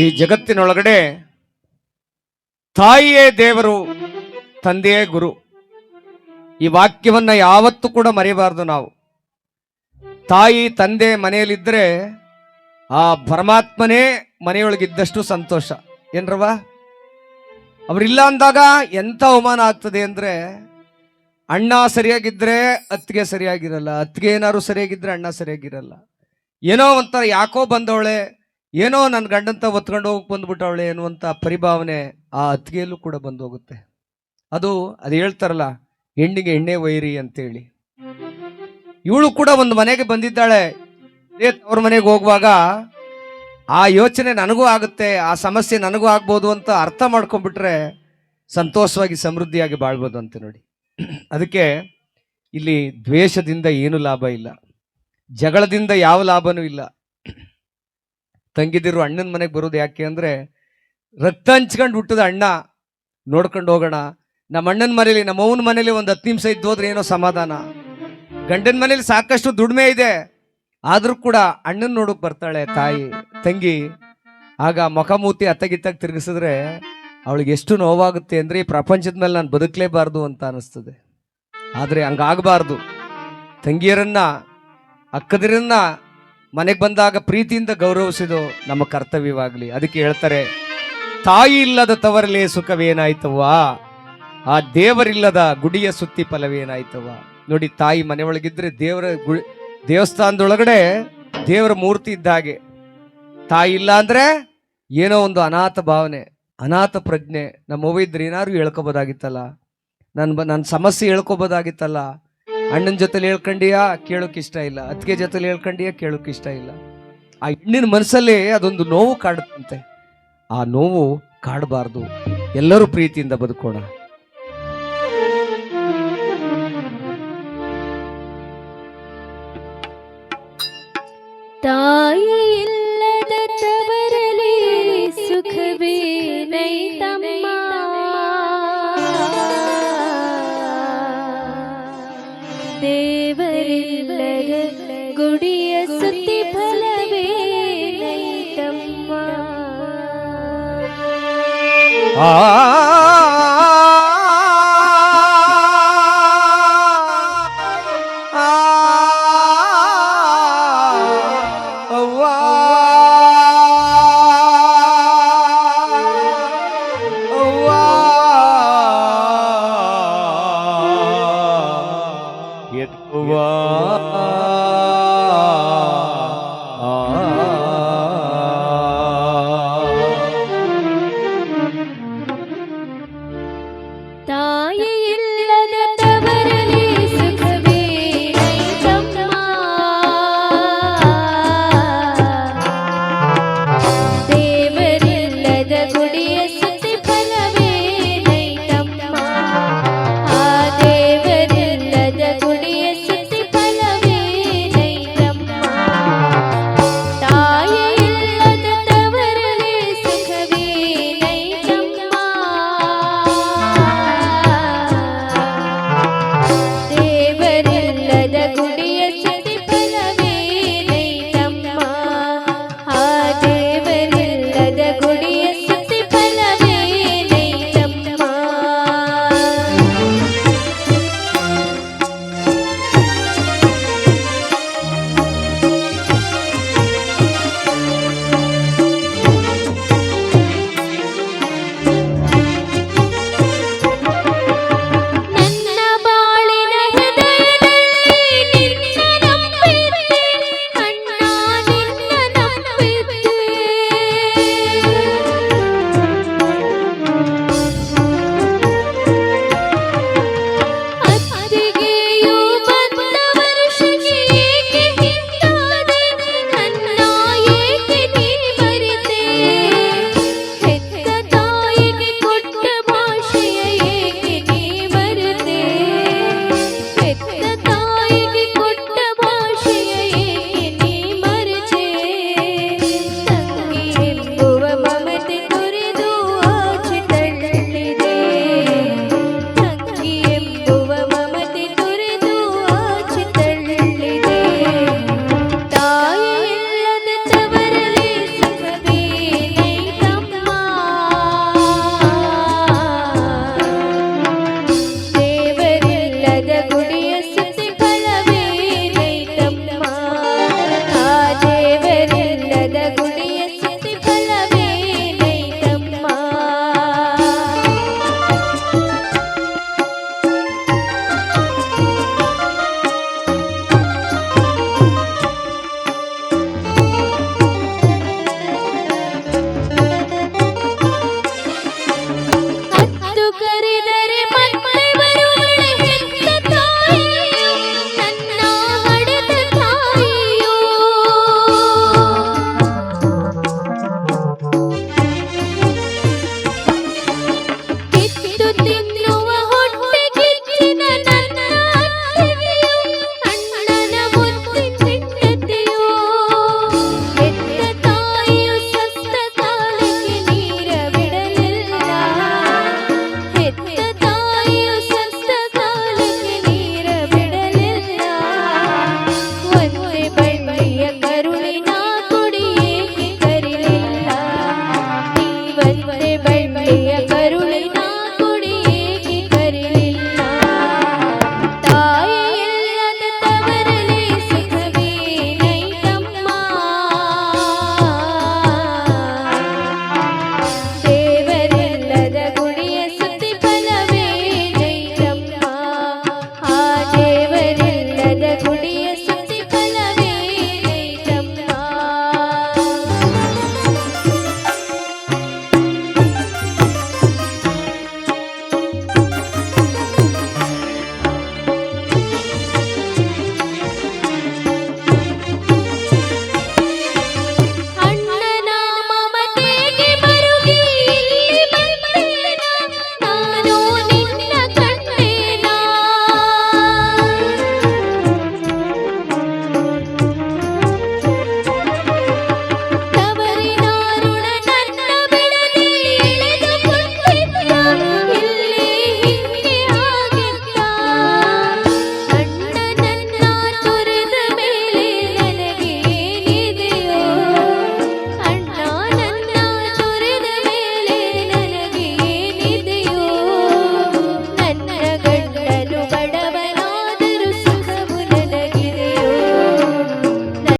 ಈ ಜಗತ್ತಿನೊಳಗಡೆ ತಾಯಿಯೇ ದೇವರು, ತಂದೆಯೇ ಗುರು. ಈ ವಾಕ್ಯವನ್ನ ಯಾವತ್ತೂ ಕೂಡ ಮರೆಯಬಾರದು ನಾವು. ತಾಯಿ, ತಂದೆ ಮನೆಯಲ್ಲಿದ್ದರೆ ಆ ಪರಮಾತ್ಮನೇ ಮನೆಯೊಳಗಿದ್ದಷ್ಟು ಸಂತೋಷ. ಏನ್ರವ ಅವರಿಲ್ಲ ಅಂದಾಗ ಎಂಥ ಅವಮಾನ ಆಗ್ತದೆ ಅಂದರೆ ಅಣ್ಣ ಸರಿಯಾಗಿದ್ದರೆ ಅತ್ತಿಗೆ ಸರಿಯಾಗಿರಲ್ಲ, ಅತ್ತಿಗೆ ಏನಾದ್ರು ಸರಿಯಾಗಿದ್ದರೆ ಅಣ್ಣ ಸರಿಯಾಗಿರಲ್ಲ. ಏನೋ ಒಂಥರ ಯಾಕೋ ಬಂದವಳೆ ಏನೋ ನನ್ನ ಗಂಡಂತ ಒತ್ಕೊಂಡು ಹೋಗಿ ಬಂದ್ಬಿಟ್ಟವಳೆ ಅನ್ನುವಂಥ ಪರಿಭಾವನೆ ಆ ಅತ್ತಿಗೆಯಲ್ಲೂ ಕೂಡ ಬಂದು ಹೋಗುತ್ತೆ ಅದು ಅದು ಹೇಳ್ತಾರಲ್ಲ, ಹೆಣ್ಣಿಗೆ ಎಣ್ಣೆ ವೈರಿ ಅಂತೇಳಿ. ಇವಳು ಕೂಡ ಒಂದು ಮನೆಗೆ ಬಂದಿದ್ದಾಳೆ. ಅವ್ರ ಮನೆಗೆ ಹೋಗುವಾಗ ಆ ಯೋಚನೆ ನನಗೂ ಆಗುತ್ತೆ, ಆ ಸಮಸ್ಯೆ ನನಗೂ ಆಗ್ಬೋದು ಅಂತ ಅರ್ಥ ಮಾಡ್ಕೊಂಡ್ಬಿಟ್ರೆ ಸಂತೋಷವಾಗಿ ಸಮೃದ್ಧಿಯಾಗಿ ಬಾಳ್ಬೋದು ಅಂತ ನೋಡಿ. ಅದಕ್ಕೆ ಇಲ್ಲಿ ದ್ವೇಷದಿಂದ ಏನು ಲಾಭ ಇಲ್ಲ. ಜಗಳದಿಂದ ಯಾವ ಲಾಭನೂ ಇಲ್ಲ. ತಂಗಿದಿರು ಅಣ್ಣನ ಮನೆಗೆ ಬರೋದು ಯಾಕೆ ಅಂದರೆ ರಕ್ತ ಹಂಚ್ಕೊಂಡು ಹುಟ್ಟಿದ ಅಣ್ಣ, ನೋಡ್ಕೊಂಡು ಹೋಗೋಣ. ನಮ್ಮ ಅಣ್ಣನ ಮನೇಲಿ, ನಮ್ಮ ಅವನ ಮನೇಲಿ ಒಂದು ಹತ್ತು ನಿಮಿಷ ಇದ್ದು ಹೋದ್ರೆ ಏನೋ ಸಮಾಧಾನ. ಗಂಡನ ಮನೇಲಿ ಸಾಕಷ್ಟು ದುಡಿಮೆ ಇದೆ. ಆದರೂ ಕೂಡ ಅಣ್ಣನ ನೋಡಕ್ ಬರ್ತಾಳೆ ತಾಯಿ, ತಂಗಿ. ಆಗ ಮುಖಮೂತಿ ಅತ್ತಗಿತ್ತಾಗ ತಿರುಗಿಸಿದ್ರೆ ಅವಳಿಗೆ ಎಷ್ಟು ನೋವಾಗುತ್ತೆ ಅಂದರೆ ಈ ಪ್ರಪಂಚದ ಮೇಲೆ ನಾನು ಬದುಕಲೇಬಾರ್ದು ಅಂತ ಅನಿಸ್ತದೆ. ಆದರೆ ಹಂಗಾಗಬಾರ್ದು. ತಂಗಿಯರನ್ನ, ಅಕ್ಕದಿರನ್ನ ಮನೆಗೆ ಬಂದಾಗ ಪ್ರೀತಿಯಿಂದ ಗೌರವಿಸಿದು ನಮ್ಮ ಕರ್ತವ್ಯವಾಗಲಿ. ಅದಕ್ಕೆ ಹೇಳ್ತಾರೆ, ತಾಯಿ ಇಲ್ಲದ ತವರಲೇ ಸುಖವೇನಾಯ್ತವ್ವಾ? ಆ ದೇವರಿಲ್ಲದ ಗುಡಿಯ ಸುತ್ತಿ ಫಲವೇನಾಯ್ತವ್ವ? ನೋಡಿ, ತಾಯಿ ಮನೆಯೊಳಗಿದ್ರೆ ದೇವರ ಗು ದೇವಸ್ಥಾನದೊಳಗಡೆ ದೇವರ ಮೂರ್ತಿ ಇದ್ದ ಹಾಗೆ. ತಾಯಿ ಇಲ್ಲ ಅಂದರೆ ಏನೋ ಒಂದು ಅನಾಥ ಭಾವನೆ, ಅನಾಥ ಪ್ರಜ್ಞೆ. ನಮ್ಮ ಇದ್ರೆ ಏನಾದ್ರು ಹೇಳ್ಕೊಬೋದಾಗಿತ್ತಲ್ಲ? ನನ್ನ ನನ್ನ ಸಮಸ್ಯೆ ಹೇಳ್ಕೊಬೋದಾಗಿತ್ತಲ್ಲ? ಅಣ್ಣನ ಜೊತೆಲಿ ಹೇಳ್ಕೊಂಡಿಯಾ? ಕೇಳೋಕೆ ಇಷ್ಟ ಇಲ್ಲ. ಅತ್ತಿಗೆ ಜೊತೆಲಿ ಹೇಳ್ಕೊಂಡಿಯಾ? ಕೇಳೋಕೆ ಇಷ್ಟ ಇಲ್ಲ. ಆ ಹೆಣ್ಣಿನ ಮನಸ್ಸಲ್ಲಿ ಅದೊಂದು ನೋವು ಕಾಡುತ್ತಂತೆ. ಆ ನೋವು ಕಾಡಬಾರ್ದು. ಎಲ್ಲರೂ ಪ್ರೀತಿಯಿಂದ ಬದುಕೋಣ. ತಾಯಿ ಇಲ್ಲದ ತವರಲಿ ಸುಖವೇ ನೈತಮ್ಮ ದೇವರಿಲ್ಲದ ಗುಡಿಯ ಸುತ್ತಿ ಫಲವೇ ನೈತಮ್ಮ ಆ Yet,